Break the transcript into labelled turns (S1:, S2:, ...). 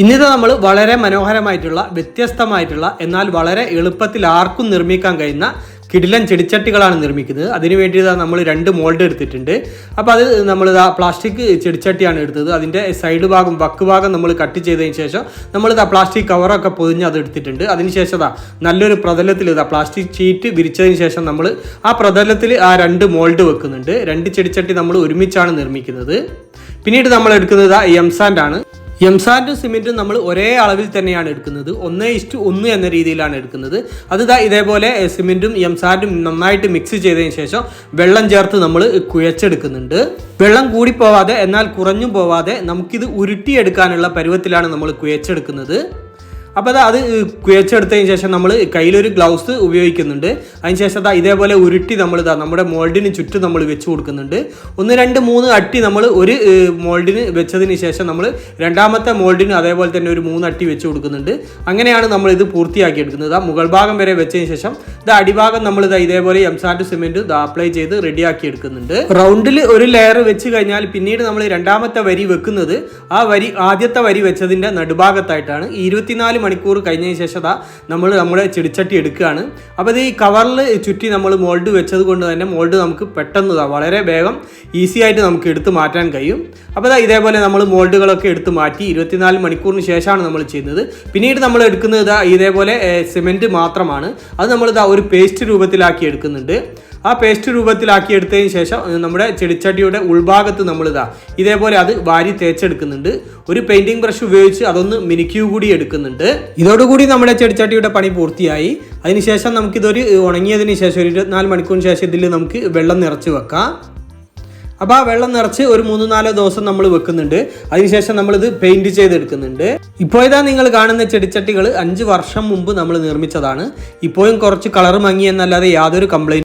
S1: ഇന്നിത് നമ്മൾ വളരെ മനോഹരമായിട്ടുള്ള വ്യത്യസ്തമായിട്ടുള്ള എന്നാൽ വളരെ എളുപ്പത്തിൽ ആർക്കും നിർമ്മിക്കാൻ കഴിയുന്ന കിടിലൻ ചെടിച്ചട്ടികളാണ് നിർമ്മിക്കുന്നത്. അതിന് വേണ്ടി നമ്മൾ രണ്ട് മോൾഡ് എടുത്തിട്ടുണ്ട്. അപ്പോൾ അത് നമ്മൾ ഇതാ പ്ലാസ്റ്റിക് ചെടിച്ചട്ടിയാണ് എടുത്തത്. അതിന്റെ സൈഡ് ഭാഗം വക്ക് ഭാഗം നമ്മൾ കട്ട് ചെയ്തതിന് ശേഷം നമ്മൾ ഇതാ പ്ലാസ്റ്റിക് കവറൊക്കെ പൊതിഞ്ഞ് അത് എടുത്തിട്ടുണ്ട്. അതിന് ശേഷം ഇതാ നല്ലൊരു പ്രതലത്തിൽ ഇതാ പ്ലാസ്റ്റിക് ഷീറ്റ് വിരിച്ചതിന് ശേഷം നമ്മൾ ആ പ്രതലത്തിൽ ആ രണ്ട് മോൾഡ് വെക്കുന്നുണ്ട്. രണ്ട് ചെടിച്ചട്ടി നമ്മൾ ഒരുമിച്ചാണ് നിർമ്മിക്കുന്നത്. പിന്നീട് നമ്മൾ എടുക്കുന്നത് ആ എംസാൻഡ് ആണ് എംസാൻഡും സിമെന്റ് നമ്മൾ ഒരേ അളവിൽ തന്നെയാണ് എടുക്കുന്നത്. ഒന്ന് ഇഷ്ടു ഒന്ന് എന്ന രീതിയിലാണ് എടുക്കുന്നത്. അത് ദാ ഇതേപോലെ സിമെന്റും എംസാൻഡും നന്നായിട്ട് മിക്സ് ചെയ്തതിന് ശേഷം വെള്ളം ചേർത്ത് നമ്മൾ കുഴച്ചെടുക്കുന്നുണ്ട്. വെള്ളം കൂടി പോവാതെ എന്നാൽ കുറഞ്ഞു പോവാതെ നമുക്കിത് ഉരുട്ടിയെടുക്കാനുള്ള പരുവത്തിലാണ് നമ്മൾ കുഴച്ചെടുക്കുന്നത്. അപ്പോൾ അത് അത് കുഴച്ചെടുത്തതിന് ശേഷം നമ്മൾ കയ്യിലൊരു ഗ്ലൗസ് ഉപയോഗിക്കുന്നുണ്ട്. അതിന് ശേഷം ദാ ഇതേപോലെ ഉരുട്ടി നമ്മൾ ഇതാ നമ്മുടെ മോൾഡിന് ചുറ്റും നമ്മൾ വെച്ച് കൊടുക്കുന്നുണ്ട്. ഒന്ന് രണ്ട് മൂന്ന് അട്ടി നമ്മൾ ഒരു മോൾഡിന് വെച്ചതിന് ശേഷം നമ്മൾ രണ്ടാമത്തെ മോൾഡിന് അതേപോലെ തന്നെ ഒരു മൂന്ന് അട്ടി വെച്ച് കൊടുക്കുന്നുണ്ട്. അങ്ങനെയാണ് നമ്മൾ ഇത് പൂർത്തിയാക്കി എടുക്കുന്നത് ആ മുകൾ ഭാഗം വരെ വെച്ചതിന് ശേഷം ഇത് അടിഭാഗം നമ്മൾ ഇതാ ഇതേപോലെ എംസാൻഡ് സിമെന്റ് ഇത് അപ്ലൈ ചെയ്ത് റെഡിയാക്കി എടുക്കുന്നുണ്ട് റൗണ്ടിൽ ഒരു ലെയർ വെച്ച് കഴിഞ്ഞാൽ പിന്നീട് നമ്മൾ രണ്ടാമത്തെ വരി വെക്കുന്നത് ആ വരി ആദ്യത്തെ വരി വെച്ചതിന്റെ നടുഭാഗത്തായിട്ടാണ്. ഇരുപത്തിനാല് മണിക്കൂർ കഴിഞ്ഞതിന് ശേഷം നമ്മൾ നമ്മുടെ ചെടിച്ചട്ടി എടുക്കുകയാണ്. അപ്പോൾ ഈ കവറിൽ ചുറ്റി നമ്മൾ മോൾഡ് വെച്ചത് കൊണ്ട് തന്നെ മോൾഡ് നമുക്ക് പെട്ടെന്ന് വളരെ വേഗം ഈസി ആയിട്ട് നമുക്ക് എടുത്ത് മാറ്റാൻ കഴിയും. അപ്പോൾ ഇതേപോലെ നമ്മൾ മോൾഡുകളൊക്കെ എടുത്ത് മാറ്റി ഇരുപത്തിനാല് മണിക്കൂറിന് ശേഷമാണ് നമ്മൾ ചെയ്യുന്നത്. പിന്നീട് നമ്മൾ എടുക്കുന്നത് ഇതാ ഇതേപോലെ സിമെന്റ് മാത്രമാണ്. അത് നമ്മൾ ഇതാ ഒരു പേസ്റ്റ് രൂപത്തിലാക്കി എടുക്കുന്നുണ്ട്. ആ പേസ്റ്റ് രൂപത്തിലാക്കിയെടുത്തതിന് ശേഷം നമ്മുടെ ചെടിച്ചട്ടിയുടെ ഉൾഭാഗത്ത് നമ്മളിതാ ഇതേപോലെ അത് വാരി തേച്ചെടുക്കുന്നുണ്ട്. ഒരു പെയിന്റിംഗ് ബ്രഷ് ഉപയോഗിച്ച് അതൊന്ന് മിനുക്കി കൂടി എടുക്കുന്നുണ്ട്. ഇതോടുകൂടി നമ്മുടെ ചെടിച്ചട്ടിയുടെ പണി പൂർത്തിയായി. അതിനുശേഷം നമുക്കിതൊരു ഉണങ്ങിയതിന് ശേഷം ഒരു ഇരുപത്തിനാല് മണിക്കൂറിന് ശേഷം ഇതിൽ നമുക്ക് വെള്ളം നിറച്ച് വെക്കാം. അപ്പോൾ ആ വെള്ളം നിറച്ച് ഒരു മൂന്ന് നാലോ ദിവസം നമ്മൾ വെക്കുന്നുണ്ട്. അതിനുശേഷം നമ്മളിത് പെയിന്റ് ചെയ്തെടുക്കുന്നുണ്ട്. ഇപ്പോൾ ഇതാ നിങ്ങൾ കാണുന്ന ചെടിച്ചട്ടികൾ അഞ്ച് വർഷം മുമ്പ് നമ്മൾ നിർമ്മിച്ചതാണ്. ഇപ്പോഴും കുറച്ച് കളർ മങ്ങി എന്നല്ലാതെ യാതൊരു കംപ്ലൈന്റും